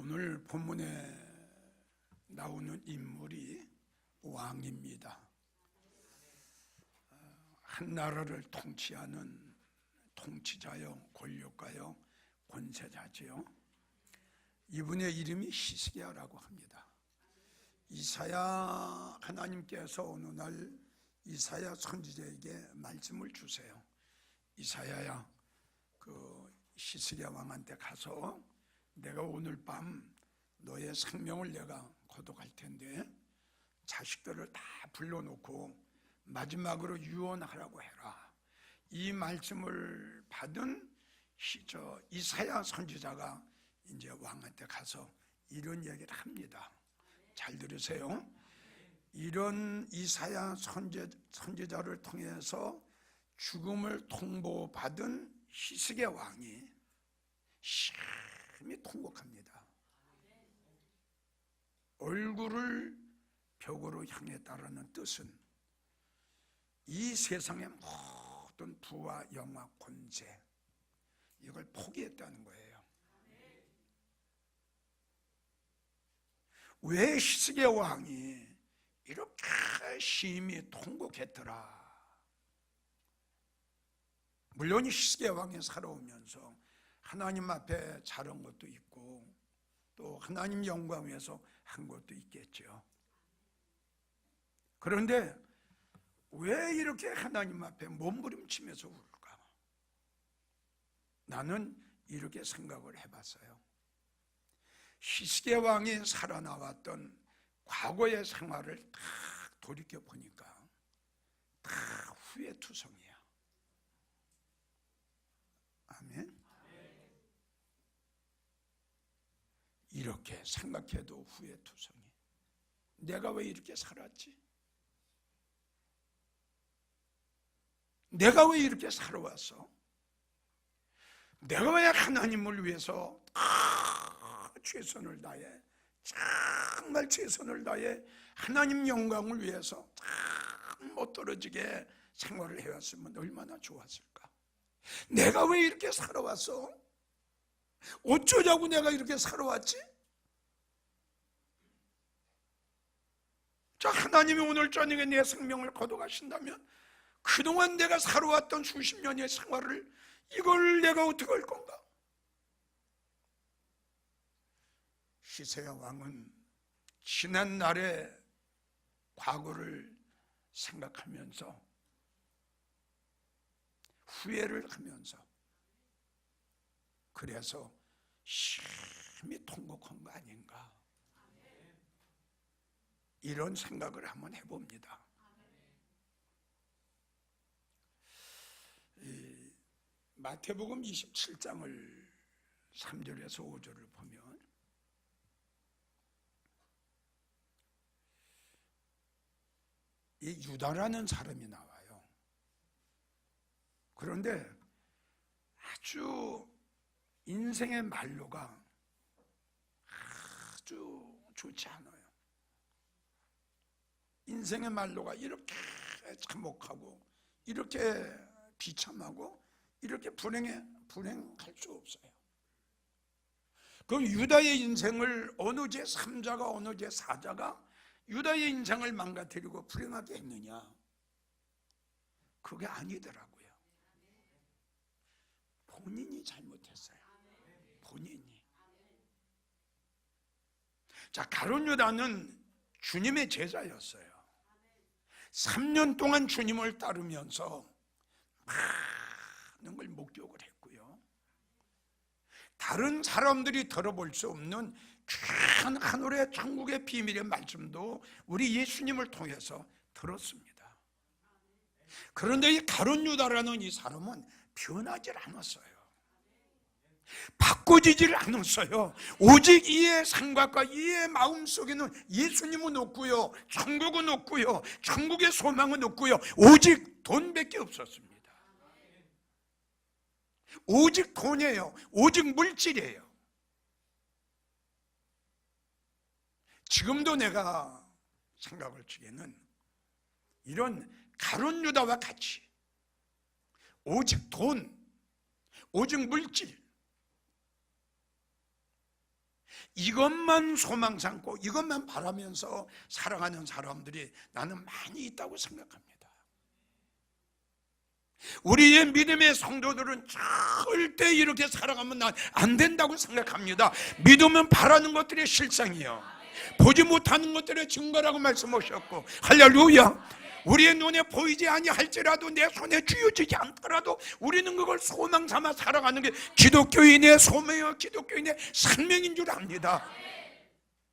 오늘 본문에 나오는 인물이 왕입니다. 어, 한 나라를 통치하는 통치자요, 권력가요, 권세자지요. 이분의 이름이 히스기야라고 합니다. 이사야 하나님께서 어느 날 이사야 선지자에게 말씀을 주세요. 이사야야, 그 히스기야 왕한테 가서 내가 오늘 밤 너의 생명을 내가 거둬갈 텐데 자식들을 다 불러놓고 마지막으로 유언하라고 해라. 이 말씀을 받은 히- 저 이사야 선지자가 이제 왕한테 가서 이런 얘기를 합니다. 잘 들으세요. 이런 이사야 선제, 선지자를 통해서 죽음을 통보받은 히스게 왕이 심히 통곡합니다. 얼굴을 벽으로 향했다라는 뜻은 이 세상의 모든 부와 영화 권세 이걸 포기했다는 거예요. 왜 히스게 왕이 이렇게 심히 통곡했더라? 물론 히스게 왕이 살아오면서 하나님 앞에 잘한 것도 있고 또 하나님 영광 위해서 한 것도 있겠죠. 그런데 왜 이렇게 하나님 앞에 몸부림치면서 울까? 나는 이렇게 생각을 해봤어요. 히스게 왕이 살아나왔던 과거의 생활을 다 돌이켜 보니까 다 후회투성이야. 아멘. 이렇게 생각해도 후회투성이. 내가 왜 이렇게 살았지? 내가 왜 이렇게 살아왔어? 내가 왜 하나님을 위해서 다 최선을 다해 정말 최선을 다해 하나님 영광을 위해서 못 떨어지게 생활을 해왔으면 얼마나 좋았을까? 내가 왜 이렇게 살아왔어? 어쩌자고 내가 이렇게 살아왔지? 자, 하나님이 오늘 저녁에 내 생명을 거둬가신다면 그동안 내가 살아왔던 수십 년의 생활을 이걸 내가 어떻게 할 건가? 시세야 왕은 지난 날의 과거를 생각하면서 후회를 하면서 그래서 심히 통곡한 거 아닌가 이런 생각을 한번 해봅니다. 이 마태복음 27장을 3절에서 5절을 보면 이 유다라는 사람이 나와요. 그런데 아주 인생의 말로가 아주 좋지 않아요. 인생의 말로가 이렇게 참혹하고 이렇게 비참하고 이렇게 불행해 불행할 수 없어요. 그럼 유다의 인생을 어느 제 3자가 어느 제 4자가 유다의 인생을 망가뜨리고 불행하게 했느냐? 그게 아니더라고요. 본인이 잘못했어요. 본인이. 자, 가론 유다는 주님의 제자였어요. 3년 동안 주님을 따르면서 많은 걸 목격을 했고요. 다른 사람들이 들어볼 수 없는 귀한 하늘의 천국의 비밀의 말씀도 우리 예수님을 통해서 들었습니다. 그런데 이 가론 유다라는 이 사람은 변하지 않았어요. 바꿔지질 않았어요. 오직 이의 생각과 이의 마음 속에는 예수님은 없고요. 천국은 없고요. 천국의 소망은 없고요. 오직 돈밖에 없었습니다. 오직 돈이에요. 오직 물질이에요. 지금도 내가 생각을 주기에는 이런 가론 유다와 같이 오직 돈, 오직 물질 이것만 소망 삼고 이것만 바라면서 살아가는 사람들이 나는 많이 있다고 생각합니다. 우리의 믿음의 성도들은 절대 이렇게 살아가면 난안 된다고 생각합니다. 믿음은 바라는 것들의 실상이요. 보지 못하는 것들의 증거라고 말씀하셨고, 할렐루야. 우리의 눈에 보이지 아니할지라도 내 손에 쥐어지지 않더라도 우리는 그걸 소망 삼아 살아가는 게 기독교인의 소명이요 기독교인의 생명인 줄 압니다.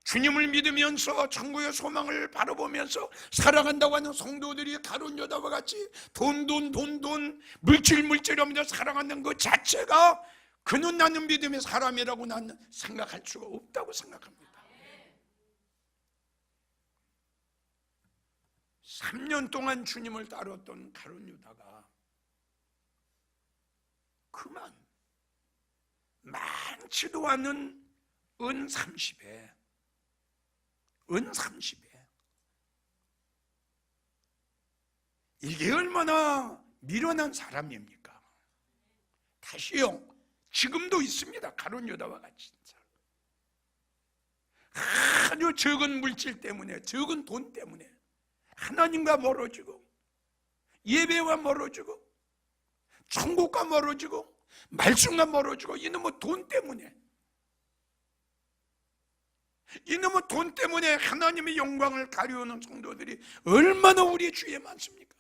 주님을 믿으면서 천국의 소망을 바라보면서 살아간다고 하는 성도들이 다른 여자와 같이 돈, 돈, 돈, 돈, 물질, 물질 하면서 살아가는 것 자체가 그는 나는 믿음의 사람이라고 나는 생각할 수가 없다고 생각합니다. 3년 동안 주님을 따랐던 가룟 유다가 그만 많지도 않은 은 30에 은 30에 이게 얼마나 미련한 사람입니까? 다시요 지금도 있습니다 가론 여다와 같이 아주 적은 물질 때문에 적은 돈 때문에 하나님과 멀어지고 예배와 멀어지고 천국과 멀어지고 말씀과 멀어지고 이놈의 돈 때문에 이놈의 돈 때문에 하나님의 영광을 가려우는 성도들이 얼마나 우리 주위에 많습니까?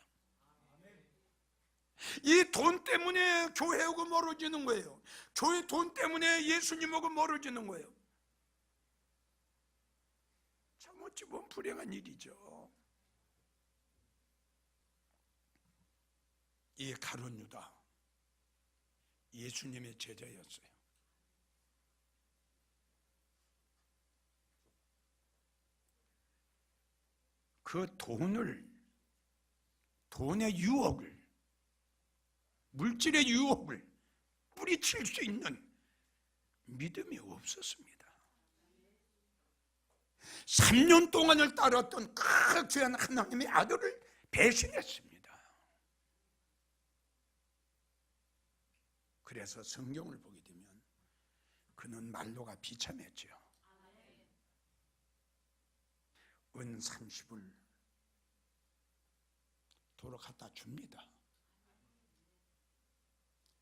이 돈 때문에 교회하고 멀어지는 거예요. 교회 돈 때문에 예수님하고 멀어지는 거예요. 참 어찌 보면 불행한 일이죠. 이 가론 유다 예수님의 제자였어요. 그 돈을 돈의 유혹을 물질의 유혹을 뿌리칠 수 있는 믿음이 없었습니다. 3년 동안을 따랐던 그 귀한 하나님의 아들을 배신했습니다. 그래서 성경을 보게 되면 그는 말로가 비참했죠. 은 30을 도로 갖다 줍니다.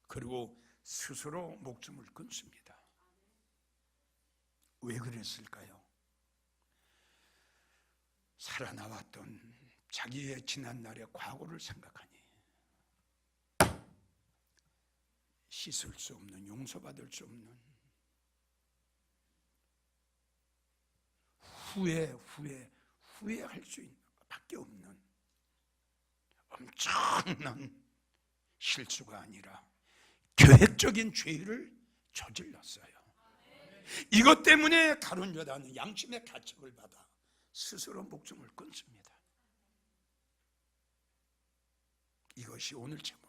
그리고 스스로 목숨을 끊습니다. 왜 그랬을까요? 살아나왔던 자기의 지난 날의 과거를 생각하니 씻을 수 없는 용서받을 수 없는 후회 후회 후회할 수 있는 것밖에 없는 엄청난 실수가 아니라 계획적인 죄를 저질렀어요. 이것 때문에 여자는 양심의 가책을 받아 스스로 목숨을 끊습니다. 이것이 오늘 제목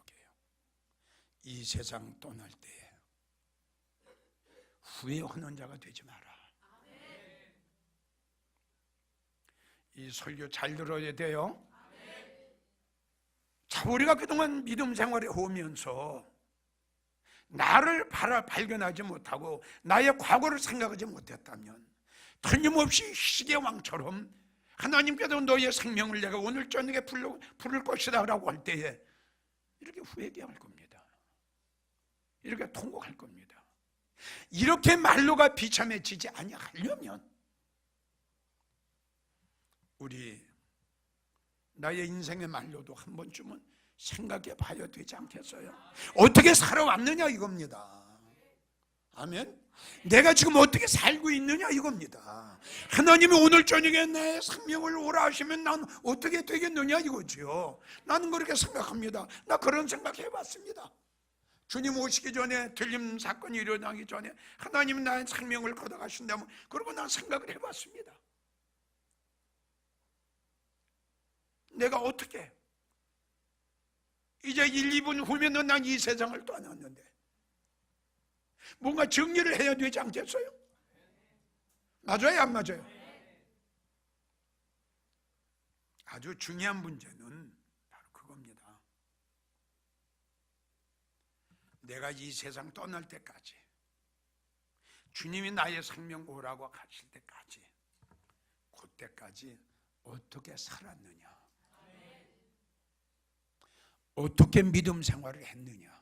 이 세상 떠날 때에 후회하는 자가 되지 마라. 이 설교 잘 들어야 돼요. 자, 우리가 그동안 믿음 생활에 오면서 나를 발견하지 못하고 나의 과거를 생각하지 못했다면 틀림없이 시계 왕처럼 하나님께서 너의 생명을 내가 오늘 저녁에 부를, 것이다 라고 할 때에 이렇게 후회할 겁니다. 이렇게 통곡할 겁니다. 이렇게 말로가 비참해지지 아니하려면 우리 나의 인생의 말로도 한 번쯤은 생각해 봐야 되지 않겠어요? 어떻게 살아왔느냐 이겁니다. 아멘. 내가 지금 어떻게 살고 있느냐 이겁니다. 하나님이 오늘 저녁에 내 생명을 오라 하시면 난 어떻게 되겠느냐 이거죠. 나는 그렇게 생각합니다. 나 그런 생각 해봤습니다. 주님 오시기 전에 들림 사건이 일어나기 전에 하나님 나의 생명을 걷어가신다면 그러고 난 생각을 해봤습니다. 내가 어떻게 이제 1, 2분 후면은 난 이 세상을 떠났는데 뭔가 정리를 해야 되지 않겠어요? 맞아요, 안 맞아요? 아주 중요한 문제는 바로 그겁니다. 내가 이 세상 떠날 때까지 주님이 나의 생명 오라고 하실 때까지 그때까지 어떻게 살았느냐? 어떻게 믿음 생활을 했느냐?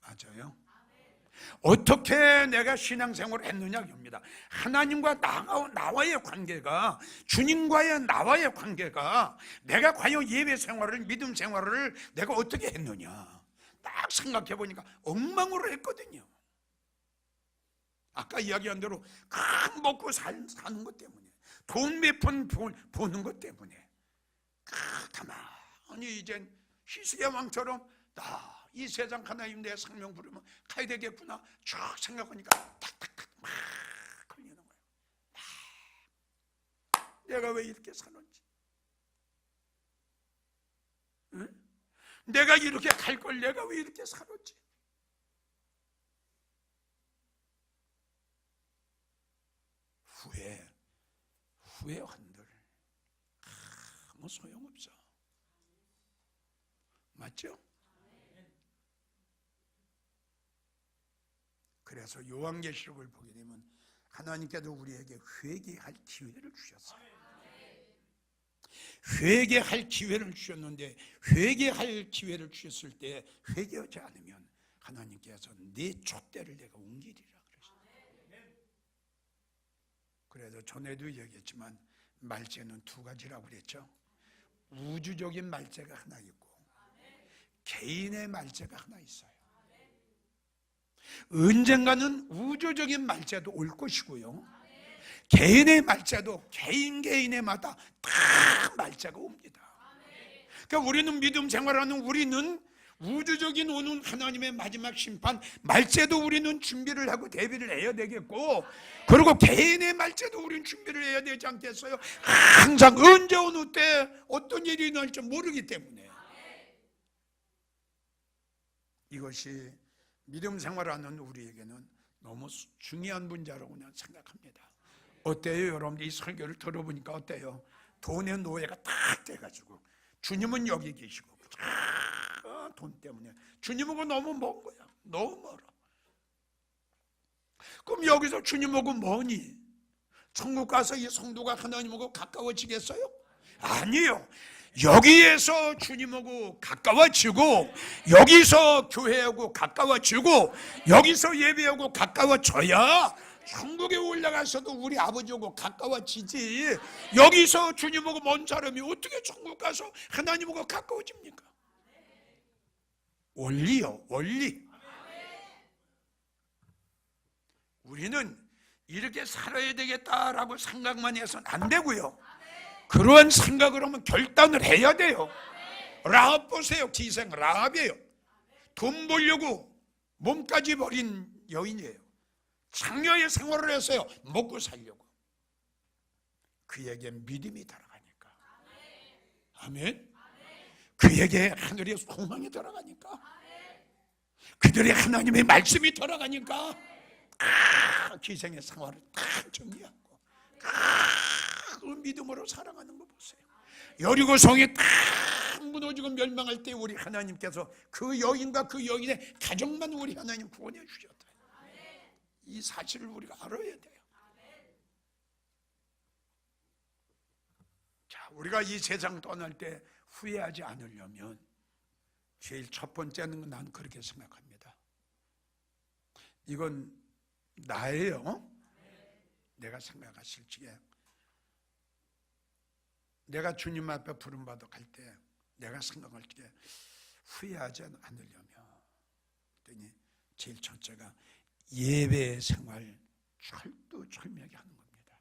맞아요 어떻게 내가 신앙생활을 했느냐 입니다. 하나님과 나와, 나와의 관계가 주님과의 나와의 관계가 내가 과연 예배 생활을 믿음 생활을 내가 어떻게 했느냐 딱 생각해 보니까 엉망으로 했거든요. 아까 이야기한 대로 큰 먹고 살, 사는 것 때문에 돈몇푼 버는 것 때문에 가만히 이젠 희수의 왕처럼 나 이 세상 하나님 내 생명 부르면 가야 되겠구나 쫙 생각하니까 탁탁탁 막 걸리는 거예요 막. 내가 왜 이렇게 사는지 응? 내가 이렇게 갈 걸 내가 왜 이렇게 살았지 후회 후회 한들 아무 소용없어 맞죠? 그래서 요한계시록을 보게 되면 하나님께도 우리에게 회개할 기회를 주셨어요. 회개할 기회를 주셨는데 회개할 기회를 주셨을 때 회개하지 않으면 하나님께서 네 촛대를 내가 옮기리라 그러셨어요. 그래서 전에도 얘기했지만 말재는 두 가지라고 그랬죠. 우주적인 말재가 하나 있고 개인의 말재가 하나 있어요. 언젠가는 우주적인 말자도 올 것이고요. 개인의 말자도 개인 개인의마다 다 말자가 옵니다. 그러니까 우리는 믿음 생활하는 우리는 우주적인 오는 하나님의 마지막 심판 말제도 우리는 준비를 하고 대비를 해야 되겠고 그리고 개인의 말제도 우리는 준비를 해야 되지 않겠어요? 항상 언제 어느 때 어떤 일이 날지 모르기 때문에 이것이 믿음 생활하는 우리에게는 너무 중요한 문제라고 그냥 생각합니다. 어때요, 여러분? 이 설교를 들어보니까 어때요? 돈의 노예가 딱 돼가지고 주님은 여기 계시고 아, 돈 때문에 주님하고 너무 먼 거야. 너무 멀어. 그럼 여기서 주님하고 뭐니? 천국 가서 이 성도가 하나님하고 가까워지겠어요? 아니요. 여기에서 주님하고 가까워지고 여기서 교회하고 가까워지고 여기서 예배하고 가까워져야 천국에 올라가서도 우리 아버지하고 가까워지지. 여기서 주님하고 먼 사람이 어떻게 천국 가서 하나님하고 가까워집니까? 원리요 원리. 우리는 이렇게 살아야 되겠다라고 생각만 해서는 안 되고요 그러한 생각을 하면 결단을 해야 돼요. 라합 보세요. 기생 라합이에요. 돈 벌려고 몸까지 버린 여인이에요. 장녀의 생활을 했어요. 먹고 살려고. 그에게 믿음이 들어가니까. 아멘. 그에게 하늘의 소망이 들어가니까. 그들의 하나님의 말씀이 들어가니까. 아, 기생의 생활을 다 정리하고. 믿음으로 살아가는 거 보세요. 여리고 성이 딱 무너지고 멸망할 때 우리 하나님께서 그 여인과 그 여인의 가정만 우리 하나님 구원해 주셨다. 이 사실을 우리가 알아야 돼요. 자, 우리가 이 세상 떠날 때 후회하지 않으려면 제일 첫 번째는 난 그렇게 생각합니다. 이건 나예요. 내가 생각하실 적에 내가 주님 앞에 부름받아 갈 때 내가 생각할 때 후회하지 않으려면 그랬더니 제일 첫째가 예배 생활 철두철미하게 하는 겁니다.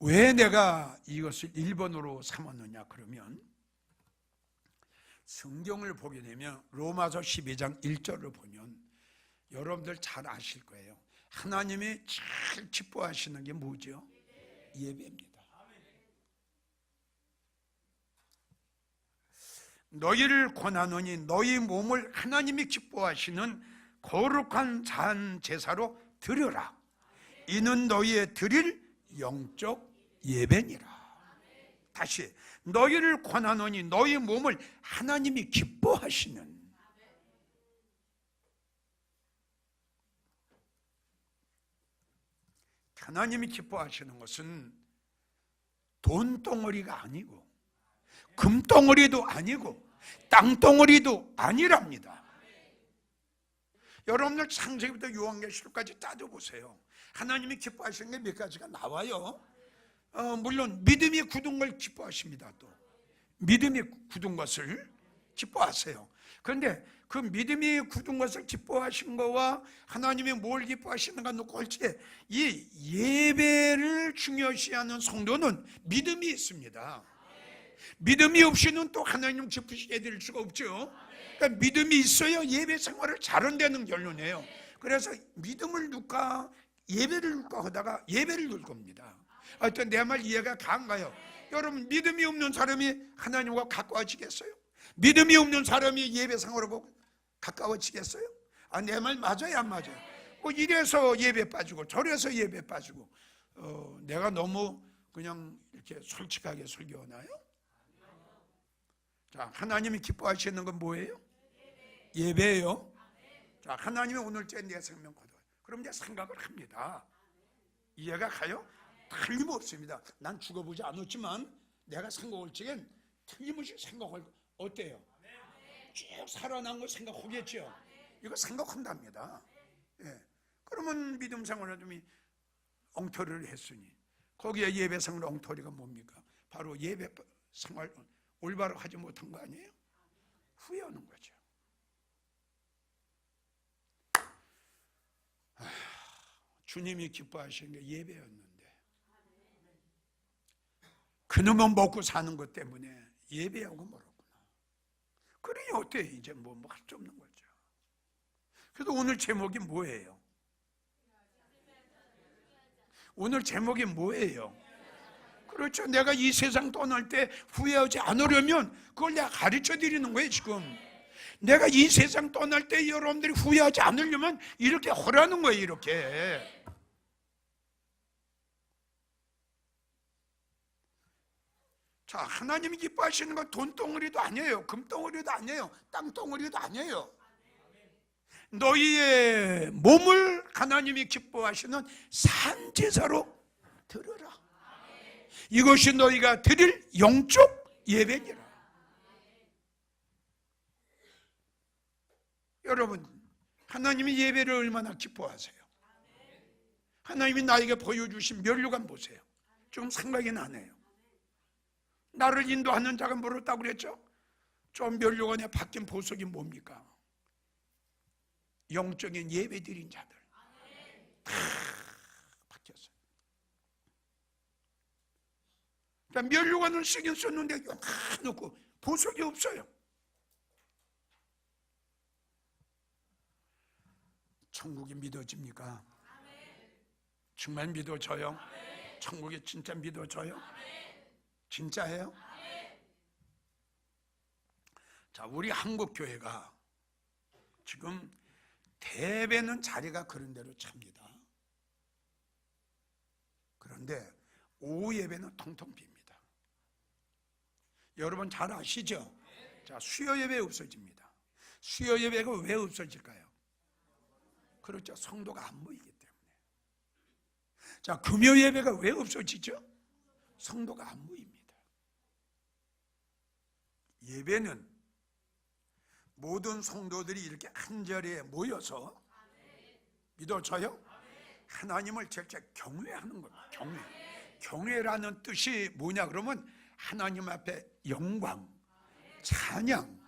왜 내가 이것을 1번으로 삼았느냐 그러면 성경을 보게 되면 로마서 12장 1절을 보면 여러분들 잘 아실 거예요. 하나님이 제일 기뻐하시는 게 뭐죠? 예배입니다. 너희를 권하노니 너희 몸을 하나님이 기뻐하시는 거룩한 잔 제사로 드려라. 이는 너희의 드릴 영적 예배니라. 다시 너희를 권하노니 너희 몸을 하나님이 기뻐하시는 하나님이 기뻐하시는 것은 돈덩어리가 아니고 금덩어리도 아니고 땅덩어리도 아니랍니다. 여러분들 창세기부터 요한계시록까지 따져보세요. 하나님이 기뻐하시는 게 몇 가지가 나와요. 어, 물론 믿음이 굳은 걸 기뻐하십니다. 또 믿음이 굳은 것을 기뻐하세요. 그런데 그 믿음이 굳은 것을 기뻐하신 거와 하나님이 뭘 기뻐하시는가 놓고 할때 이 예배를 중요시하는 성도는 믿음이 있습니다. 믿음이 없이는 또 하나님 기쁘시게 해드릴 수가 없죠. 그러니까 믿음이 있어야 예배 생활을 잘한다는 결론이에요. 그래서 믿음을 누가 예배를 누가 하다가 예배를 누를 겁니다. 하여튼 내 말 이해가 가는가요? 여러분 믿음이 없는 사람이 하나님과 가까워지겠어요? 믿음이 없는 사람이 예배 생활을 보고 가까워지겠어요? 아, 내 말 맞아요, 안 맞아요? 뭐 이래서 예배 빠지고 저래서 예배 빠지고 어, 내가 너무 그냥 이렇게 솔직하게 설교하나요? 자, 하나님이 기뻐하시는 건 뭐예요? 예배예요. 자, 하나님이 오늘째 내 생명 거둬. 그럼 이제 생각을 합니다. 이해가 가요? 틀림없습니다. 난 죽어보지 않았지만 내가 생각할 적엔 틀림없이 생각할 어때요? 쭉 살아난 걸 생각하겠죠. 이거 생각한답니다. 예. 그러면 믿음 좀 엉터리를 했으니 거기에 예배 생활 엉터리가 뭡니까? 바로 예배 생활 올바로 하지 못한 거 아니에요? 후회하는 거죠. 아, 주님이 기뻐하시는 게 예배였는데 그놈은 먹고 사는 것 때문에 예배하고 멀었구나. 그러니 어때 이제 뭐할 수 없는 거죠. 그래서 오늘 제목이 뭐예요? 오늘 제목이 뭐예요? 그렇죠. 내가 이 세상 떠날 때 후회하지 않으려면 그걸 내가 가르쳐 드리는 거예요, 지금. 내가 이 세상 떠날 때 여러분들이 후회하지 않으려면 이렇게 하라는 거예요, 이렇게. 자, 하나님이 기뻐하시는 건 돈덩어리도 아니에요. 금덩어리도 아니에요. 땅덩어리도 아니에요. 너희의 몸을 하나님이 기뻐하시는 산제사로 들어라. 이것이 너희가 드릴 영적 예배니라. 여러분, 하나님이 예배를 얼마나 기뻐하세요? 하나님이 나에게 보여주신 면류관 보세요. 좀 생각이 나네요. 나를 인도하는 자가 물었다고 그랬죠? 좀 면류관에 바뀐 보석이 뭡니까? 영적인 예배 드린 자들. 다 바뀌었어요. 그러니까 면류관을 쓰긴 썼는데 요만놓고 보석이 없어요. 천국이 믿어집니까? 정말 믿어져요? 천국이 진짜 믿어져요? 진짜예요? 자, 우리 한국 교회가 지금 대배는 자리가 그런 대로 찹니다. 그런데 오후 예배는 텅텅 빕니다. 여러분 잘 아시죠? 자, 수요 예배 없어집니다. 수요 예배가 왜 없어질까요? 그렇죠. 성도가 안 모이기 때문에. 자, 금요 예배가 왜 없어지죠? 성도가 안 모입니다. 예배는 모든 성도들이 이렇게 한 자리에 모여서 믿어져요? 하나님을 절제 경외하는 겁니다. 경외. 경외라는 뜻이 뭐냐 그러면 하나님 앞에 영광, 찬양,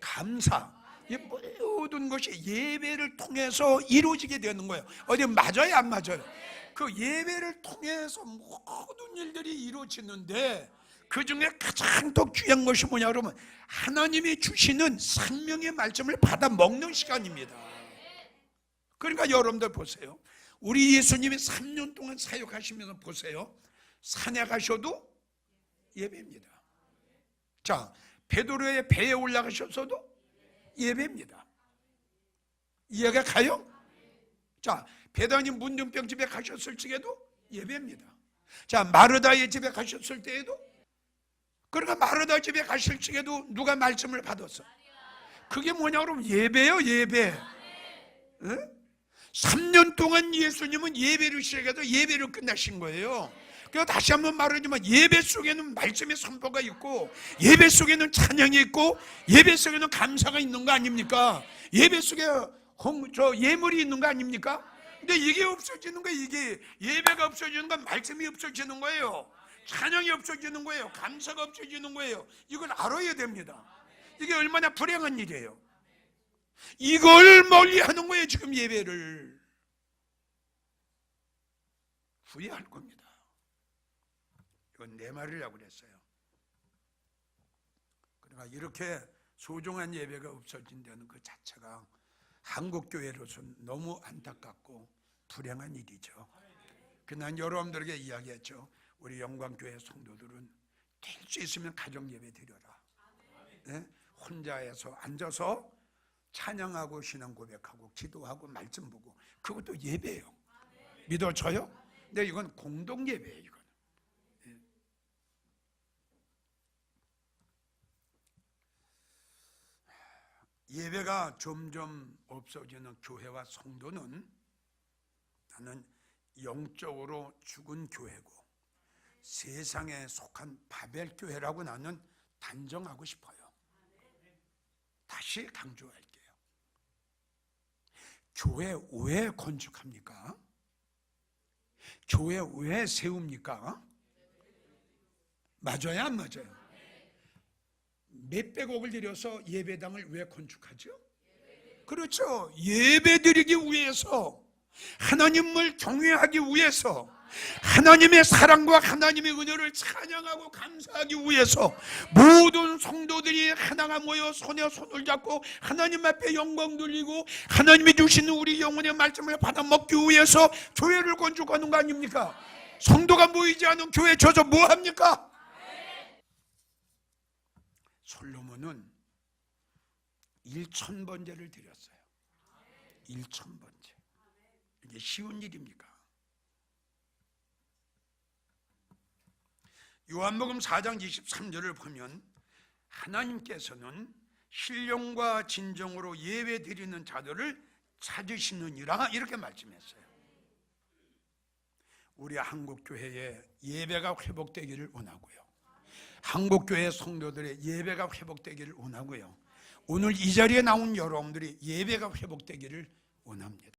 감사 이 모든 것이 예배를 통해서 이루어지게 되는 거예요. 어디 맞아요, 안 맞아요? 그 예배를 통해서 모든 일들이 이루어지는데 그 중에 가장 더 귀한 것이 뭐냐 그러면 하나님이 주시는 생명의 말씀을 받아 먹는 시간입니다. 그러니까 여러분들 보세요. 우리 예수님이 3년 동안 사역하시면서 보세요. 산에 가셔도 예배입니다. 자, 베드로의 배에 올라가셨어도 예배입니다. 이해가 가요? 자, 베다니 문둥병 집에 가셨을 적에도 예배입니다. 자, 마르다의 집에 가셨을 때에도 그러니까 마르다 집에 가실 적에도 누가 말씀을 받았어? 그게 뭐냐 그러면 예배요 예배. 응? 3년 동안 예수님은 예배를 시작해서 예배를 끝나신 거예요. 그래서 다시 한번 말하지만 예배 속에는 말씀의 선포가 있고 예배 속에는 찬양이 있고 예배 속에는 감사가 있는 거 아닙니까? 예배 속에 홍, 저 예물이 있는 거 아닙니까? 근데 이게 없어지는 거예요. 이게 예배가 없어지는 건 말씀이 없어지는 거예요. 찬양이 없어지는 거예요. 감사가 없어지는 거예요. 이걸 알아야 됩니다. 이게 얼마나 불행한 일이에요. 이걸 멀리 하는 거예요, 지금 예배를. 후회할 겁니다. 이건 내 말이라고 그랬어요. 그러니까 이렇게 소중한 예배가 없어진다는 그 자체가 한국 교회로서는 너무 안타깝고 불행한 일이죠. 그난 여러분들에게 이야기했죠. 우리 영광교회 성도들은 될 수 있으면 가정 예배 드려라. 네? 혼자에서 앉아서 찬양하고 신앙 고백하고 기도하고 말씀 보고 그것도 예배예요. 믿어져요? 근데 이건 공동 예배예요. 이건. 예. 예배가 점점 없어지는 교회와 성도는 나는 영적으로 죽은 교회고 세상에 속한 바벨 교회라고 나는 단정하고 싶어요. 다시 강조할게요. 교회 왜 건축합니까? 교회 왜 세웁니까? 맞아요, 안 맞아요? 몇백억을 들여서 예배당을 왜 건축하죠? 그렇죠. 예배 드리기 위해서 하나님을 경외하기 위해서 하나님의 사랑과 하나님의 은혜를 찬양하고 감사하기 위해서 모든 성도들이 하나가 모여 손에 손을 잡고 하나님 앞에 영광 돌리고 하나님이 주시는 우리 영혼의 말씀을 받아 먹기 위해서 교회를 건축하는 거 아닙니까? 성도가 모이지 않은 교회 저저 뭐 합니까? 솔로몬은 1천 번제를 드렸어요. 1천 번제. 이게 쉬운 일입니까? 요한복음 4장 23절을 보면 하나님께서는 신령과 진정으로 예배 드리는 자들을 찾으시느니라 이렇게 말씀했어요. 우리 한국 교회의 예배가 회복되기를 원하고요. 한국 교회 성도들의 예배가 회복되기를 원하고요. 오늘 이 자리에 나온 여러분들이 예배가 회복되기를 원합니다.